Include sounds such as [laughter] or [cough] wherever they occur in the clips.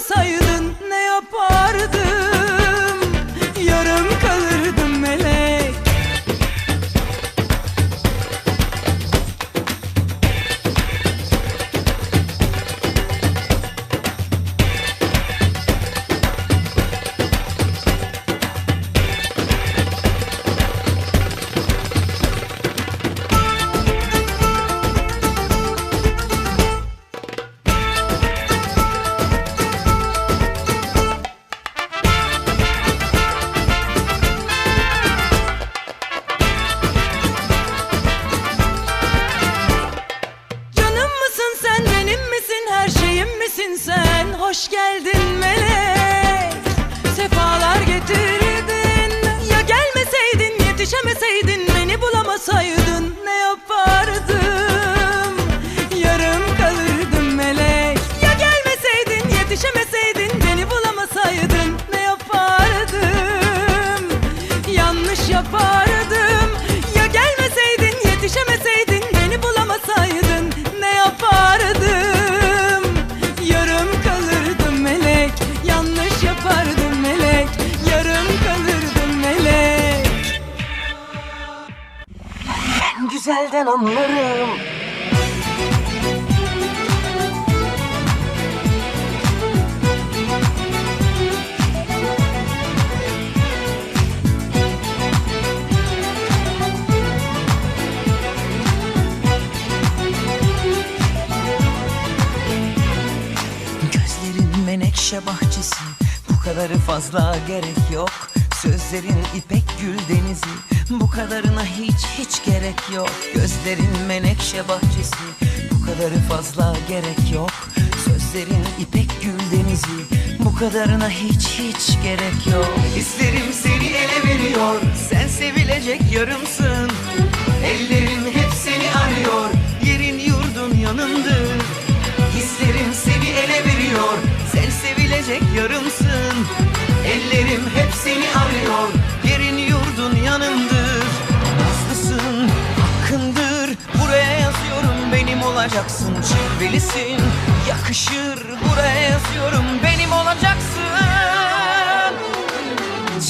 Beni Güzelden anlarım. Gözlerin menekşe bahçesi. Bu kadarı fazla gerek yok. Sözlerin ipek gül denizi Bu kadarına hiç hiç gerek yok. Gözlerin menekşe bahçesi. Bu kadarı fazla gerek yok. Sözlerin ipek gül denizi. Bu kadarına hiç hiç gerek yok. Hislerim seni ele veriyor. Sen sevilecek yarımsın. Ellerim hep seni arıyor. Yerin yurdun yanındır Hislerim seni ele veriyor. Sen sevilecek yarımsın. Ellerim olacaksın Cilvelisin, yakışır Buraya yazıyorum benim olacaksın.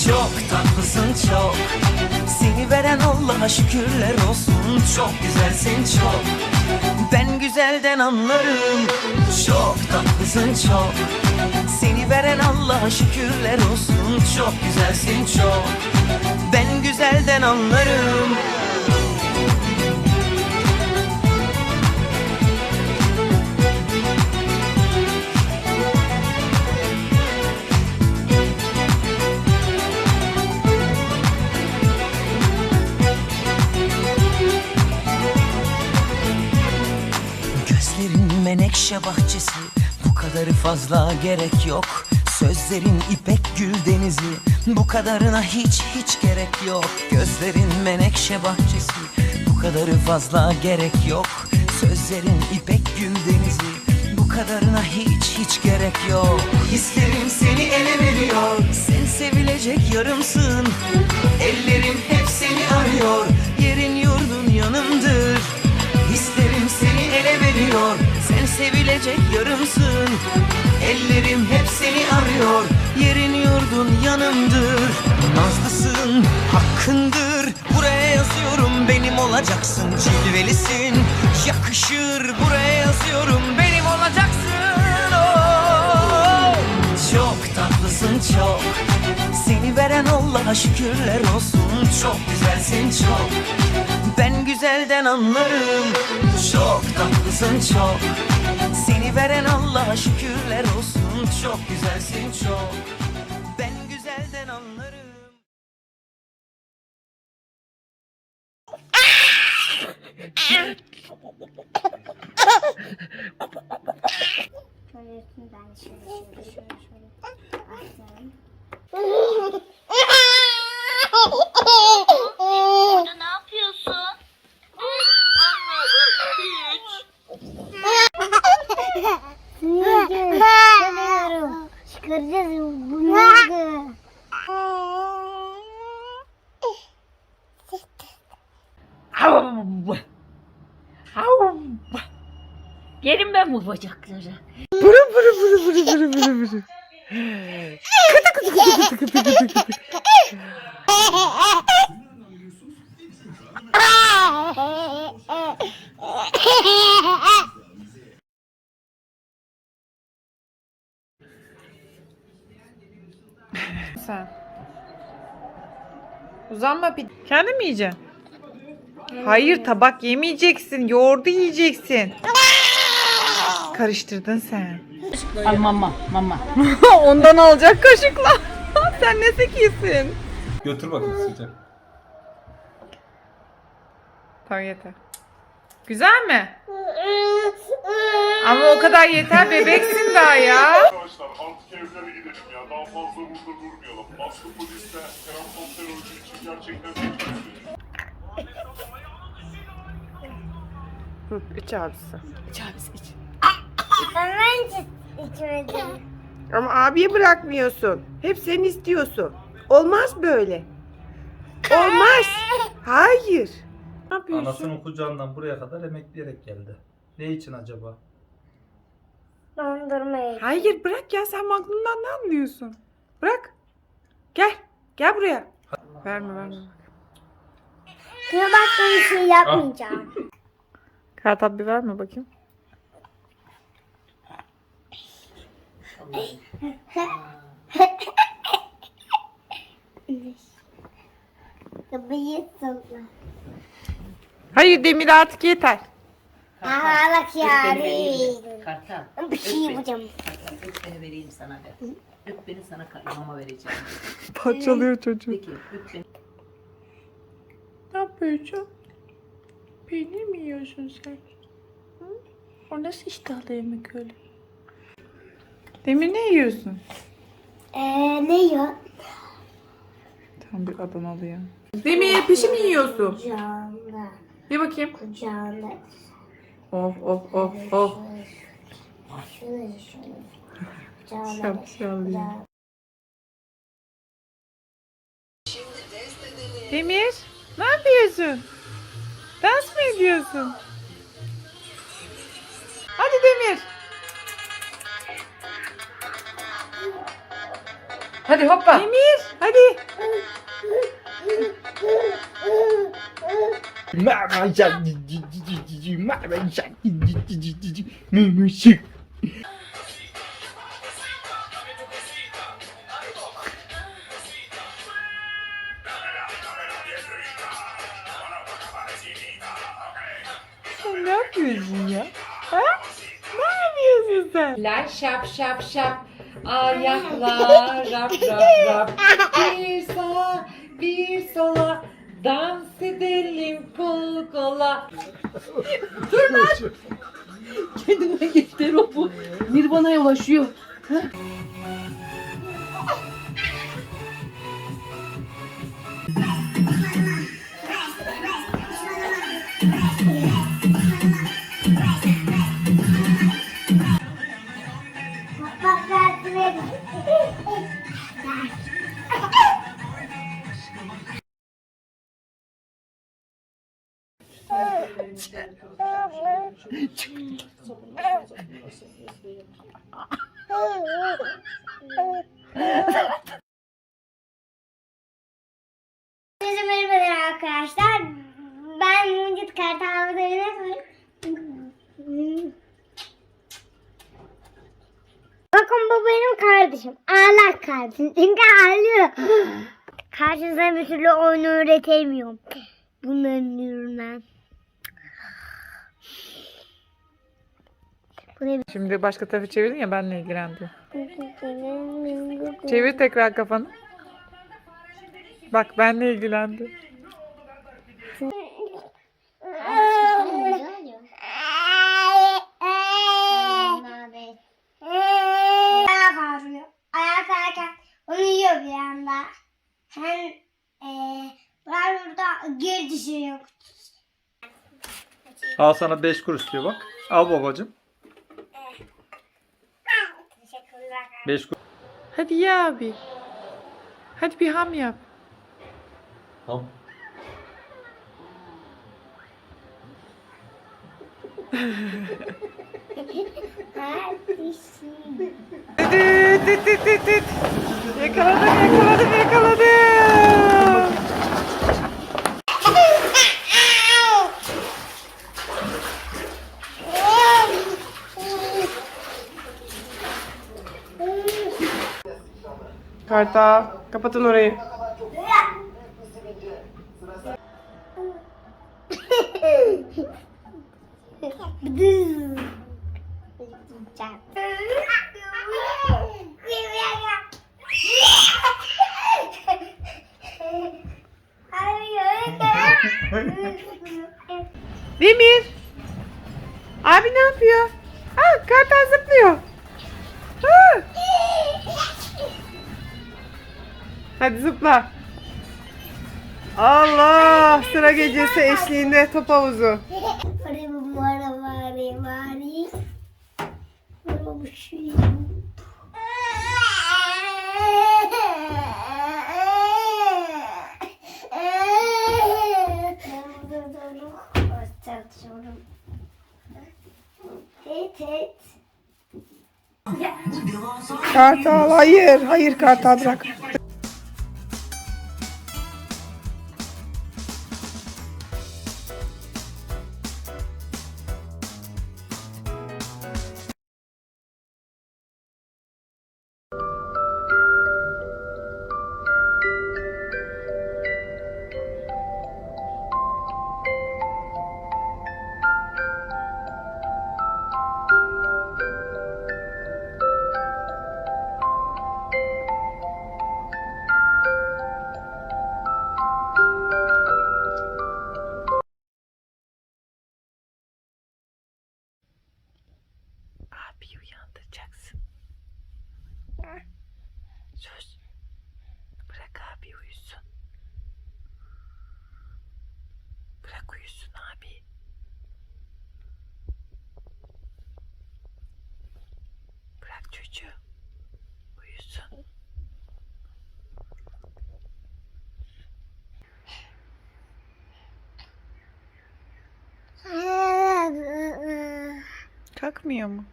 Çok tatlısın çok. Seni veren Allah'a şükürler olsun. Çok güzelsin çok. Ben güzelden anlarım. Çok tatlısın çok. Seni veren Allah'a şükürler olsun. Çok güzelsin çok. Ben güzelden anlarım fazla gerek yok. Sözlerin ipek gül denizi Bu kadarına hiç hiç gerek yok. Gözlerin menekşe bahçesi Bu kadarı fazla gerek yok. Söz Sözlerin ipek gül denizi Bu kadarına hiç hiç gerek yok. Hislerim seni ele veriyor Sen sevilecek yarımsın. Ellerim hep seni arıyor Yerin yurdun yanımdır Hislerim seni ele veriyor sevilecek yarımsın. Ellerim hep seni arıyor Yerin yurdun yanımdır. Nazlısın hakkındır Buraya yazıyorum benim olacaksın Cilvelisin. Yakışır Buraya yazıyorum benim olacaksın. Oh. Çok tatlısın çok. Seni veren Allah'a şükürler olsun Çok güzelsin çok Ben güzelden anlarım. Çok tatlısın çok. Seni veren Allah'a şükürler olsun. Çok güzelsin çok. Ben güzelden anlarım. Şöyle üstünden şöyle şöyle şöyle. Şöyle. [laughs] Orada ne yapıyorsun? Sanıyorum. Çıkaracağız bunları. Yerim ben bu bacakları. Sen. Uzanma bir. Kendin mi yiyeceksin? Hayır tabak yemeyeceksin. Yoğurdu yiyeceksin. Karıştırdın sen. Ay mama mama. [laughs] Ondan alacak kaşıkla. [laughs] sen ne zekisin. Götür bakayım sıcak. Tamam yeter. Güzel mi? Ama o kadar yeter bebeksin daha ya. Arkadaşlar artık evlere gidelim ya. Daha fazla burada durmayalım. Aslı poliste Kerem Komiser öldüğü için gerçekten çok üzgünüm. Hı, iç abisi. Ben bence içmedim. Ama abiye bırakmıyorsun. Hep sen istiyorsun. Olmaz böyle. Olmaz. Hayır. Ne yapıyorsun? Anasının kucağından buraya kadar emekleyerek geldi. Ne için acaba? Dondurmayı. Hayır bırak ya sen Magnum'dan ne anlıyorsun? Bırak. Gel. Gel buraya. Verme verme. Kıya bak ben bir şey yapmayacağım. Kartap bir verme bakayım. [laughs] Kapıyı salla. Hayır Demir artık yeter. Aa bak yani. Kartal. Bir şey yapacağım. Kartal öp beni vereyim sana de. Öp beni sana mama vereceğim. [laughs] Parçalıyor çocuğu. Peki öp beni. Ne yapıyorsun? Peynir mi yiyorsun sen? Hı? O nasıl iştahlı yemek öyle? Demir ne yiyorsun? Eee ne ya? Tam bir Adanalı ya. Demir pişi mi yiyorsun? Kucağında. Ye bakayım. Kucağında. Of of of of. Şöyle şöyle. Kucağında. Şapşal ya. Demir ne yapıyorsun? Dans mı ediyorsun? Hadi Demir. Hadi hoppa. Demir hadi. Sen ne yapıyorsun ya? Ha? Ne yapıyorsun sen? La şap şap şap ayaklar rap rap rap bir sağa bir sola dans edelim kol kola Dur lan! Kendime getir o bu. Nirvana'ya ulaşıyor Kardeşim. Çünkü ağlıyor. Karşınıza bir türlü oyun öğretemiyorum. Bunların yüzünden. Şimdi başka tarafı çevirdin ya benle ilgilendi. [laughs] Çevir tekrar kafanı. Bak benle ilgilendi. [laughs] anda. Hem eee ben burada geri düşüyor. Al sana 5 kuruş diyor bak. Al babacım. Teşekkürler. 5 kuruş. Hadi ya abi. Hadi bir ham yap. Tamam. [laughs] Düt, düt, düt, düt, düt. Yakaladım yakaladım yakaladım. Kartal kapatın orayı. Demir. Abi ne yapıyor? Ha kartal zıplıyor. Ha. Hadi zıpla. Allah sıra gecesi eşliğinde top havuzu. Kartal hayır. Hayır kartal bırak. Kalkmıyor mu?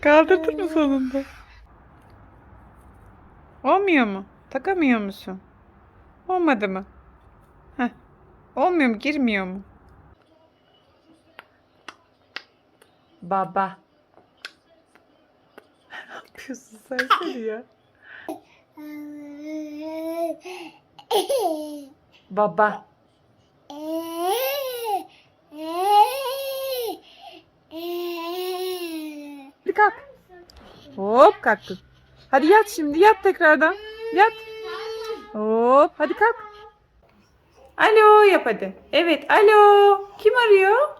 Kaldırdın mı sonunda? Olmuyor mu? Takamıyor musun? Olmadı mı? Heh. Olmuyor mu? Girmiyor mu? Baba. ne yapıyorsun sen ya? [laughs] Baba. Hadi kalk. Hop kalktın. Hadi yat şimdi yat tekrardan. Yat. Hop hadi kalk. Alo yap hadi. Evet alo. Kim arıyor?